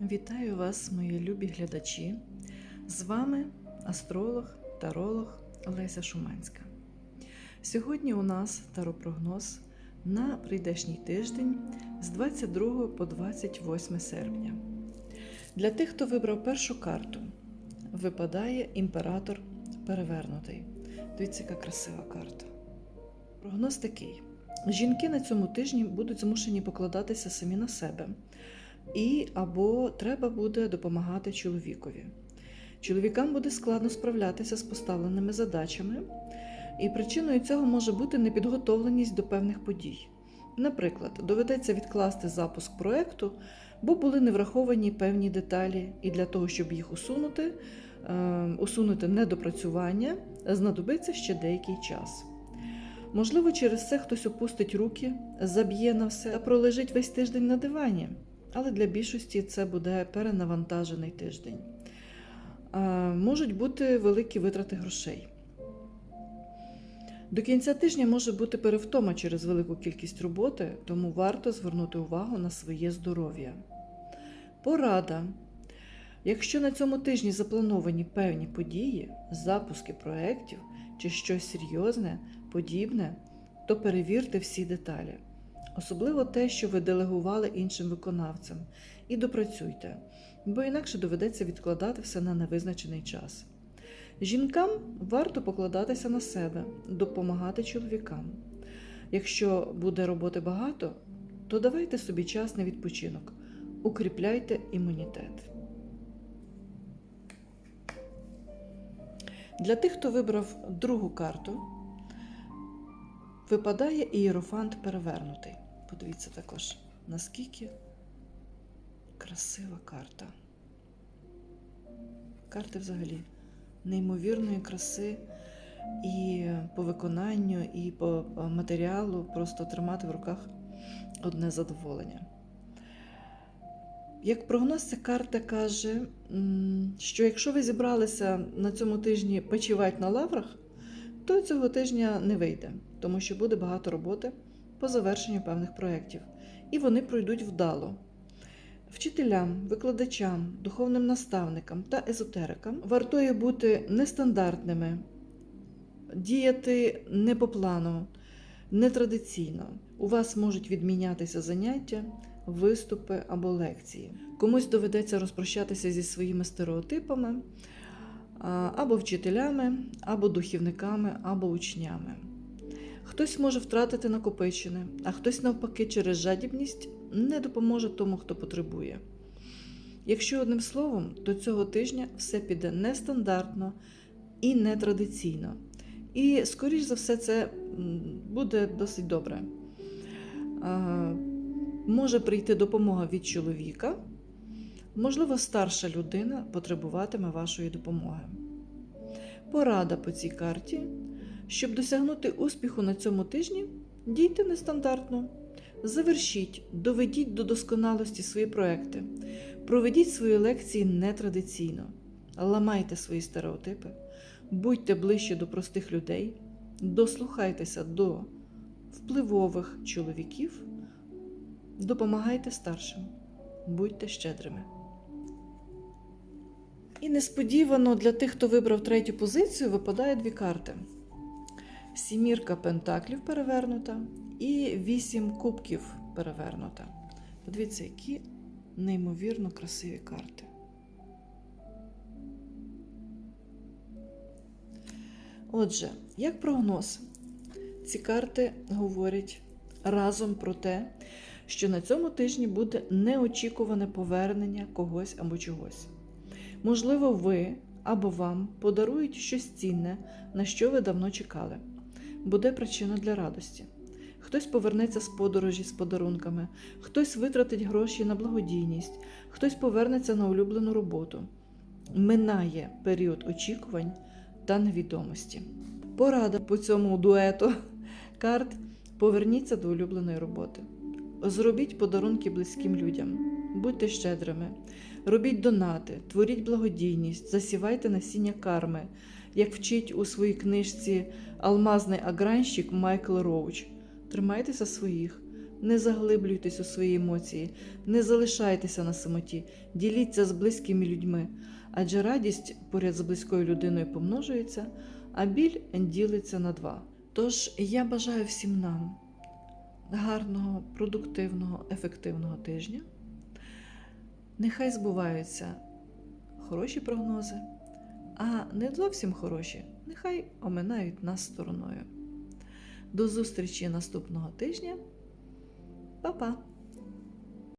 Вітаю вас, мої любі глядачі. З вами астролог, таролог Леся Шуманська. Сьогодні у нас таропрогноз на прийдешній тиждень з 22 по 28 серпня. Для тих, хто вибрав першу карту, випадає імператор перевернутий. Дивіться, яка красива карта. Прогноз такий: жінки на цьому тижні будуть змушені покладатися самі на себе і або треба буде допомагати чоловікові. Чоловікам буде складно справлятися з поставленими задачами, і причиною цього може бути непідготовленість до певних подій. Наприклад, доведеться відкласти запуск проекту, бо були не враховані певні деталі, і для того, щоб їх усунути, е, усунути недопрацювання, знадобиться ще деякий час. Можливо, через це хтось опустить руки, заб'є на все та пролежить весь тиждень на дивані але для більшості це буде перенавантажений тиждень. Можуть бути великі витрати грошей. До кінця тижня може бути перевтома через велику кількість роботи, тому варто звернути увагу на своє здоров'я. Порада. Якщо на цьому тижні заплановані певні події, запуски проєктів чи щось серйозне, подібне, то перевірте всі деталі особливо те, що ви делегували іншим виконавцям, і допрацюйте, бо інакше доведеться відкладати все на невизначений час. Жінкам варто покладатися на себе, допомагати чоловікам. Якщо буде роботи багато, то давайте собі час на відпочинок, укріпляйте імунітет. Для тих, хто вибрав другу карту, випадає ієрофант перевернутий. Подивіться також, наскільки красива карта. Карти взагалі неймовірної краси і по виконанню, і по матеріалу просто тримати в руках одне задоволення. Як прогноз, ця карта каже, що якщо ви зібралися на цьому тижні почивати на лаврах, то цього тижня не вийде, тому що буде багато роботи по завершенню певних проєктів, і вони пройдуть вдало. Вчителям, викладачам, духовним наставникам та езотерикам вартує бути нестандартними, діяти не по плану, нетрадиційно. У вас можуть відмінятися заняття, виступи або лекції. Комусь доведеться розпрощатися зі своїми стереотипами, або вчителями, або духівниками, або учнями. Хтось може втратити накопичене, а хтось, навпаки, через жадібність не допоможе тому, хто потребує. Якщо одним словом, то цього тижня все піде нестандартно і нетрадиційно. І, скоріш за все, це буде досить добре. Може прийти допомога від чоловіка, можливо, старша людина потребуватиме вашої допомоги. Порада по цій карті щоб досягнути успіху на цьому тижні, дійте нестандартно. Завершіть, доведіть до досконалості свої проекти, проведіть свої лекції нетрадиційно, ламайте свої стереотипи, будьте ближче до простих людей, дослухайтеся до впливових чоловіків, допомагайте старшим, будьте щедрими. І несподівано для тих, хто вибрав третю позицію, випадає дві карти сімірка пентаклів перевернута і вісім кубків перевернута. Подивіться, які неймовірно красиві карти. Отже, як прогноз, ці карти говорять разом про те, що на цьому тижні буде неочікуване повернення когось або чогось. Можливо, ви або вам подарують щось цінне, на що ви давно чекали буде причина для радості. Хтось повернеться з подорожі з подарунками, хтось витратить гроші на благодійність, хтось повернеться на улюблену роботу. Минає період очікувань та невідомості. Порада по цьому дуету карт поверніться до улюбленої роботи. Зробіть подарунки близьким людям, будьте щедрими, робіть донати, творіть благодійність, засівайте насіння карми, як вчить у своїй книжці Алмазний агранщик Майкл Роуч. Тримайтеся своїх, Не заглиблюйтесь у свої емоції, не залишайтеся на самоті, діліться з близькими людьми, адже радість поряд з близькою людиною помножується, а біль ділиться на два. Тож я бажаю всім нам гарного, продуктивного, ефективного тижня. Нехай збуваються хороші прогнози, а не зовсім хороші, нехай оминають нас стороною. До зустрічі наступного тижня. Па-па!